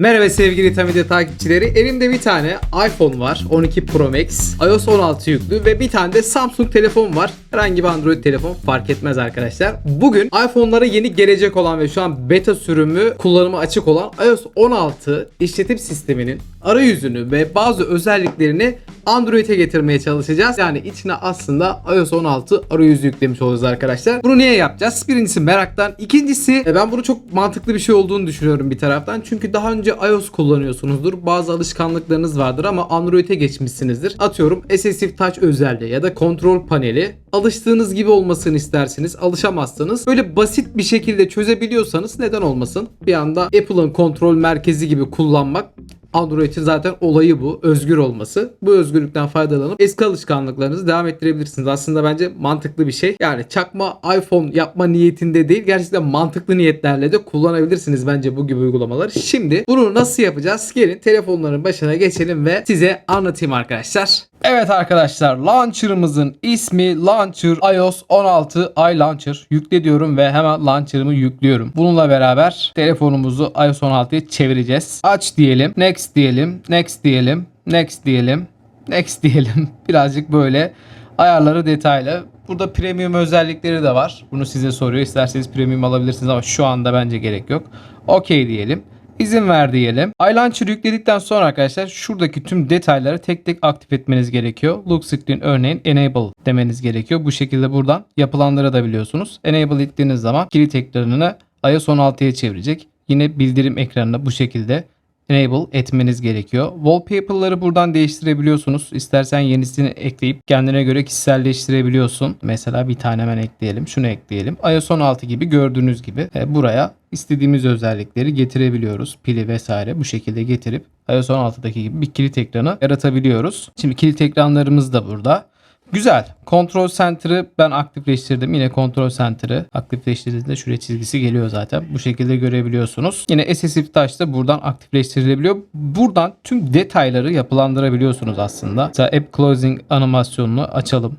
Merhaba sevgili Tamide takipçileri. Elimde bir tane iPhone var. 12 Pro Max. iOS 16 yüklü ve bir tane de Samsung telefon var. Herhangi bir Android telefon fark etmez arkadaşlar. Bugün iPhone'lara yeni gelecek olan ve şu an beta sürümü kullanıma açık olan iOS 16 işletim sisteminin arayüzünü ve bazı özelliklerini Android'e getirmeye çalışacağız. Yani içine aslında iOS 16 arayüzü yüklemiş olacağız arkadaşlar. Bunu niye yapacağız? Birincisi meraktan. İkincisi e, ben bunu çok mantıklı bir şey olduğunu düşünüyorum bir taraftan. Çünkü daha önce iOS kullanıyorsunuzdur. Bazı alışkanlıklarınız vardır ama Android'e geçmişsinizdir. Atıyorum Assistive Touch özelliği ya da kontrol paneli alıştığınız gibi olmasını isterseniz alışamazsanız böyle basit bir şekilde çözebiliyorsanız neden olmasın? Bir anda Apple'ın kontrol merkezi gibi kullanmak Android'in zaten olayı bu. Özgür olması. Bu özgürlükten faydalanıp eski alışkanlıklarınızı devam ettirebilirsiniz. Aslında bence mantıklı bir şey. Yani çakma iPhone yapma niyetinde değil. Gerçekten mantıklı niyetlerle de kullanabilirsiniz bence bu gibi uygulamaları. Şimdi bunu nasıl yapacağız? Gelin telefonların başına geçelim ve size anlatayım arkadaşlar. Evet arkadaşlar launcher'ımızın ismi Launcher iOS 16 iLauncher. Yükle diyorum ve hemen launcher'ımı yüklüyorum. Bununla beraber telefonumuzu iOS 16'ya çevireceğiz. Aç diyelim, next diyelim, next diyelim, next diyelim, next diyelim. Birazcık böyle ayarları detaylı. Burada premium özellikleri de var. Bunu size soruyor. İsterseniz premium alabilirsiniz ama şu anda bence gerek yok. Okey diyelim. İzin ver diyelim. iLauncher yükledikten sonra arkadaşlar şuradaki tüm detayları tek tek aktif etmeniz gerekiyor. Look screen örneğin enable demeniz gerekiyor. Bu şekilde buradan yapılandırabiliyorsunuz. Enable ettiğiniz zaman kilit ekranını iOS 16'ya çevirecek. Yine bildirim ekranına bu şekilde enable etmeniz gerekiyor. Wallpaper'ları buradan değiştirebiliyorsunuz. İstersen yenisini ekleyip kendine göre kişiselleştirebiliyorsun. Mesela bir tane hemen ekleyelim. Şunu ekleyelim. iOS 16 gibi gördüğünüz gibi e, buraya istediğimiz özellikleri getirebiliyoruz. Pili vesaire bu şekilde getirip iOS 16'daki gibi bir kilit ekranı yaratabiliyoruz. Şimdi kilit ekranlarımız da burada. Güzel. Control Center'ı ben aktifleştirdim. Yine Control Center'ı aktifleştirdiğinizde şuraya çizgisi geliyor zaten. Bu şekilde görebiliyorsunuz. Yine Assistive Touch da buradan aktifleştirilebiliyor. Buradan tüm detayları yapılandırabiliyorsunuz aslında. Mesela App Closing animasyonunu açalım.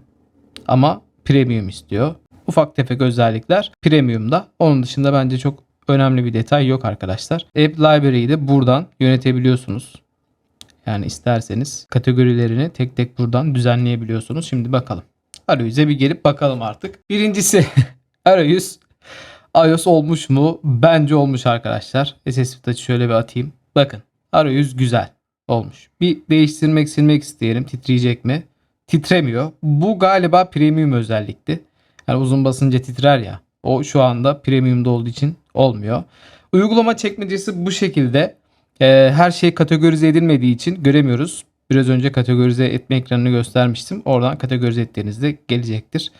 Ama Premium istiyor. Ufak tefek özellikler Premium'da. Onun dışında bence çok önemli bir detay yok arkadaşlar. App Library'yi de buradan yönetebiliyorsunuz. Yani isterseniz kategorilerini tek tek buradan düzenleyebiliyorsunuz. Şimdi bakalım. Arayüz'e bir gelip bakalım artık. Birincisi arayüz iOS olmuş mu? Bence olmuş arkadaşlar. SSD Touch'ı şöyle bir atayım. Bakın arayüz güzel olmuş. Bir değiştirmek silmek isteyelim. Titreyecek mi? Titremiyor. Bu galiba premium özellikti. Yani uzun basınca titrer ya. O şu anda premiumda olduğu için olmuyor. Uygulama çekmecesi bu şekilde. Ee, her şey kategorize edilmediği için göremiyoruz. Biraz önce kategorize etme ekranını göstermiştim. Oradan kategorize ettiğinizde gelecektir.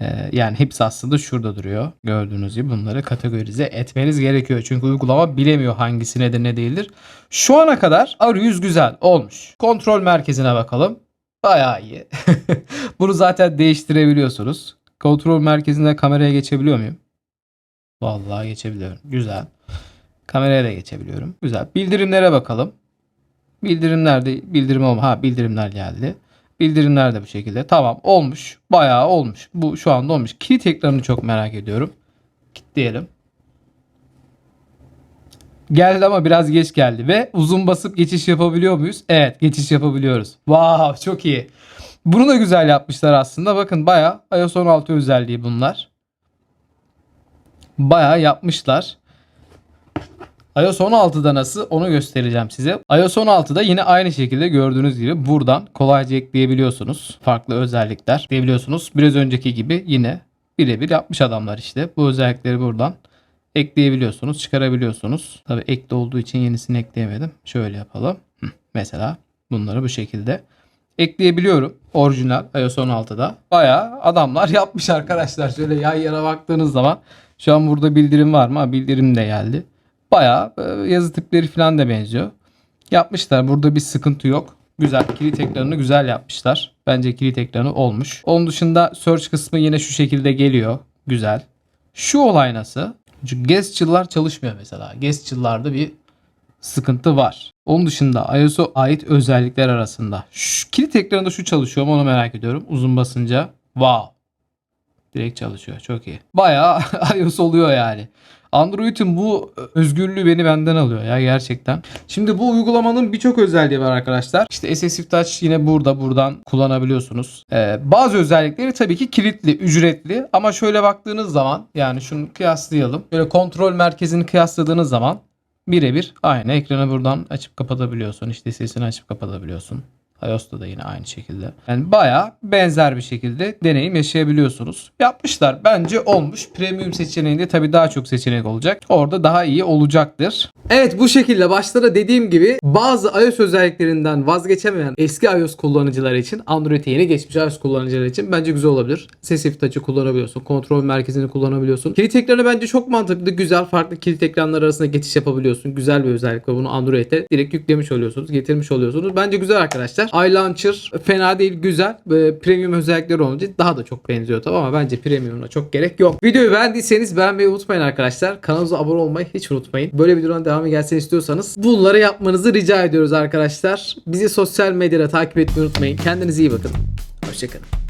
Ee, yani hepsi aslında şurada duruyor. Gördüğünüz gibi bunları kategorize etmeniz gerekiyor. Çünkü uygulama bilemiyor hangisi nedir ne değildir. Şu ana kadar arayüz güzel olmuş. Kontrol merkezine bakalım. Bayağı iyi. Bunu zaten değiştirebiliyorsunuz. Kontrol merkezinde kameraya geçebiliyor muyum? Vallahi geçebiliyorum. Güzel. Kameraya da geçebiliyorum. Güzel. Bildirimlere bakalım. Bildirimlerde bildirim olma. Ha bildirimler geldi. Bildirimler de bu şekilde. Tamam olmuş. Bayağı olmuş. Bu şu anda olmuş. Kilit ekranını çok merak ediyorum. Kilitleyelim. Geldi ama biraz geç geldi ve uzun basıp geçiş yapabiliyor muyuz? Evet geçiş yapabiliyoruz. Wow çok iyi. Bunu da güzel yapmışlar aslında. Bakın bayağı iOS 16 özelliği bunlar. Bayağı yapmışlar. iOS 16'da nasıl onu göstereceğim size. iOS 16'da yine aynı şekilde gördüğünüz gibi buradan kolayca ekleyebiliyorsunuz. Farklı özellikler ekleyebiliyorsunuz. Biraz önceki gibi yine birebir yapmış adamlar işte. Bu özellikleri buradan ekleyebiliyorsunuz, çıkarabiliyorsunuz. Tabi ekli olduğu için yenisini ekleyemedim. Şöyle yapalım. Mesela bunları bu şekilde ekleyebiliyorum. Orijinal iOS 16'da. Bayağı adamlar yapmış arkadaşlar. Şöyle yan yana baktığınız zaman şu an burada bildirim var mı? Bildirim de geldi. Bayağı e, yazı tipleri falan da benziyor. Yapmışlar. Burada bir sıkıntı yok. Güzel. Kilit ekranını güzel yapmışlar. Bence kilit ekranı olmuş. Onun dışında search kısmı yine şu şekilde geliyor. Güzel. Şu olay nasıl? Çünkü gesture çalışmıyor mesela. Gesture'larda bir sıkıntı var. Onun dışında iOS'a ait özellikler arasında. Şu kilit ekranında şu çalışıyor mu onu merak ediyorum. Uzun basınca wow. Direkt çalışıyor. Çok iyi. Bayağı iOS oluyor yani. Android'in bu özgürlüğü beni benden alıyor ya gerçekten. Şimdi bu uygulamanın birçok özelliği var arkadaşlar. İşte SSF Touch yine burada buradan kullanabiliyorsunuz. Ee, bazı özellikleri tabii ki kilitli, ücretli ama şöyle baktığınız zaman yani şunu kıyaslayalım. Böyle kontrol merkezini kıyasladığınız zaman birebir aynı. Ekranı buradan açıp kapatabiliyorsun. İşte sesini açıp kapatabiliyorsun. iOS'ta da yine aynı şekilde. Yani bayağı benzer bir şekilde deneyim yaşayabiliyorsunuz. Yapmışlar. Bence olmuş. Premium seçeneğinde tabii daha çok seçenek olacak. Orada daha iyi olacaktır. Evet bu şekilde başta da dediğim gibi bazı iOS özelliklerinden vazgeçemeyen eski iOS kullanıcıları için Android'e yeni geçmiş iOS kullanıcıları için bence güzel olabilir. Sesif Touch'ı kullanabiliyorsun. Kontrol merkezini kullanabiliyorsun. Kilit ekranı bence çok mantıklı. Güzel farklı kilit ekranlar arasında geçiş yapabiliyorsun. Güzel bir özellik ve bunu Android'e direkt yüklemiş oluyorsunuz. Getirmiş oluyorsunuz. Bence güzel arkadaşlar. iLauncher fena değil güzel. Ve premium özellikleri olunca daha da çok benziyor tabii ama bence premium'a çok gerek yok. Videoyu beğendiyseniz beğenmeyi unutmayın arkadaşlar. Kanalımıza abone olmayı hiç unutmayın. Böyle videoların devamı gelsin istiyorsanız bunları yapmanızı rica ediyoruz arkadaşlar. Bizi sosyal medyada takip etmeyi unutmayın. Kendinize iyi bakın. Hoşçakalın.